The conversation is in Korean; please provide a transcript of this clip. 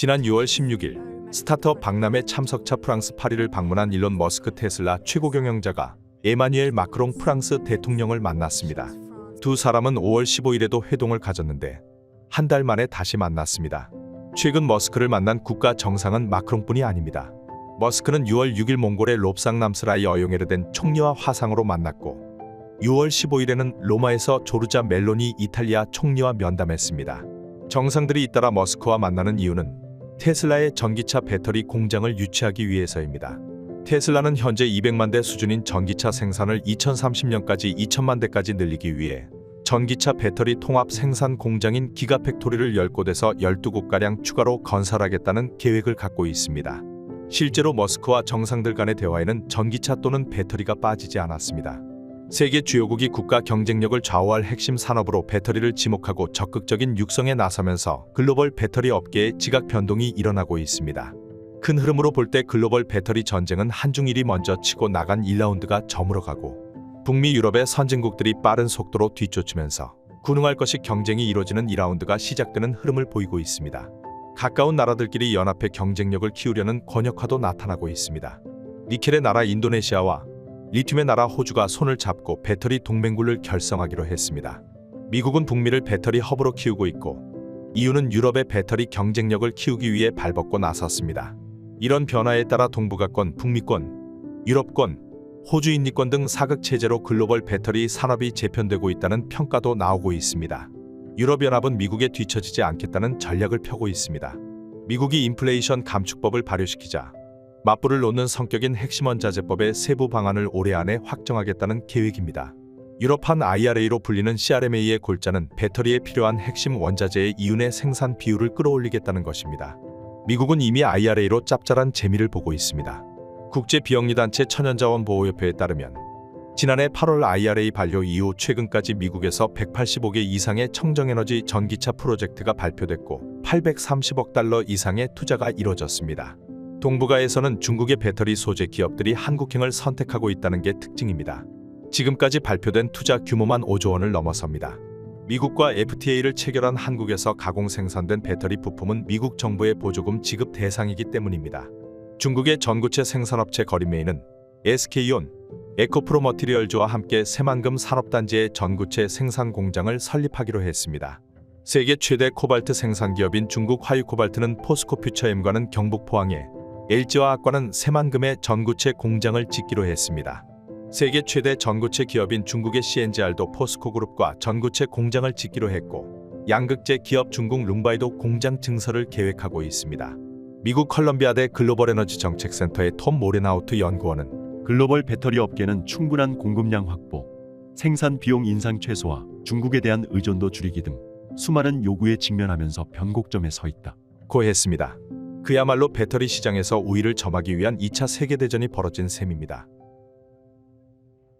지난 6월 16일 스타트업 박람회 참석차 프랑스 파리를 방문한 일론 머스크 테슬라 최고 경영자가 에마뉘엘 마크롱 프랑스 대통령을 만났습니다. 두 사람은 5월 15일에도 회동을 가졌는데 한 달 만에 다시 만났습니다. 최근 머스크를 만난 국가 정상은 마크롱뿐이 아닙니다. 머스크는 6월 6일 몽골의 롭상남스라이 어용에르된 총리와 화상으로 만났고 6월 15일에는 로마에서 조르자 멜로니 이탈리아 총리와 면담했습니다. 정상들이 잇따라 머스크와 만나는 이유는 테슬라의 전기차 배터리 공장을 유치하기 위해서입니다. 테슬라는 현재 200만 대 수준인 전기차 생산을 2030년까지 2천만 대까지 늘리기 위해 전기차 배터리 통합 생산 공장인 기가팩토리를 10곳에서 12곳가량 추가로 건설하겠다는 계획을 갖고 있습니다. 실제로 머스크와 정상들 간의 대화에는 전기차 또는 배터리가 빠지지 않았습니다. 세계 주요국이 국가 경쟁력을 좌우할 핵심 산업으로 배터리를 지목하고 적극적인 육성에 나서면서 글로벌 배터리 업계의 지각 변동이 일어나고 있습니다. 큰 흐름으로 볼 때 글로벌 배터리 전쟁은 한중일이 먼저 치고 나간 1라운드가 저물어가고 북미 유럽의 선진국들이 빠른 속도로 뒤쫓으면서 군웅할 것이 경쟁이 이뤄지는 2라운드가 시작되는 흐름을 보이고 있습니다. 가까운 나라들끼리 연합해 경쟁력을 키우려는 권역화도 나타나고 있습니다. 니켈의 나라 인도네시아와 리튬의 나라 호주가 손을 잡고 배터리 동맹군을 결성하기로 했습니다. 미국은 북미를 배터리 허브로 키우고 있고 이유는 유럽의 배터리 경쟁력을 키우기 위해 발벗고 나섰습니다. 이런 변화에 따라 동북아권, 북미권, 유럽권, 호주 인리권 등 사극 체제로 글로벌 배터리 산업이 재편되고 있다는 평가도 나오고 있습니다. 유럽연합은 미국에 뒤처지지 않겠다는 전략을 펴고 있습니다. 미국이 인플레이션 감축법을 발효시키자 맞불을 놓는 성격인 핵심 원자재법의 세부 방안을 올해 안에 확정하겠다는 계획입니다. 유럽판 IRA로 불리는 CRMA의 골자는 배터리에 필요한 핵심 원자재의 이윤의 생산 비율을 끌어올리겠다는 것입니다. 미국은 이미 IRA로 짭짤한 재미를 보고 있습니다. 국제비영리단체 천연자원보호협회에 따르면 지난해 8월 IRA 반려 이후 최근까지 미국에서 185개 이상의 청정에너지 전기차 프로젝트가 발표됐고 830억 달러 이상의 투자가 이뤄졌습니다. 동북아에서는 중국의 배터리 소재 기업들이 한국행을 선택하고 있다는 게 특징입니다. 지금까지 발표된 투자 규모만 5조 원을 넘어섭니다. 미국과 FTA를 체결한 한국에서 가공 생산된 배터리 부품은 미국 정부의 보조금 지급 대상이기 때문입니다. 중국의 전구체 생산업체 거리메이는 SK온, 에코프로 머티리얼즈와 함께 새만금 산업단지의 전구체 생산 공장을 설립하기로 했습니다. 세계 최대 코발트 생산 기업인 중국 화유코발트는 포스코퓨처엠과는 경북 포항에 LG와 학과는 새만금의 전구체 공장을 짓기로 했습니다. 세계 최대 전구체 기업인 중국의 CNGR도 포스코그룹과 전구체 공장을 짓기로 했고 양극재 기업 중국 룽바이도 공장 증설을 계획하고 있습니다. 미국 컬럼비아대 글로벌 에너지 정책센터의 톰 모레나우트 연구원은 글로벌 배터리 업계는 충분한 공급량 확보, 생산 비용 인상 최소화, 중국에 대한 의존도 줄이기 등 수많은 요구에 직면하면서 변곡점에 서 있다. 고 했습니다. 그야말로 배터리 시장에서 우위를 점하기 위한 2차 세계대전이 벌어진 셈입니다.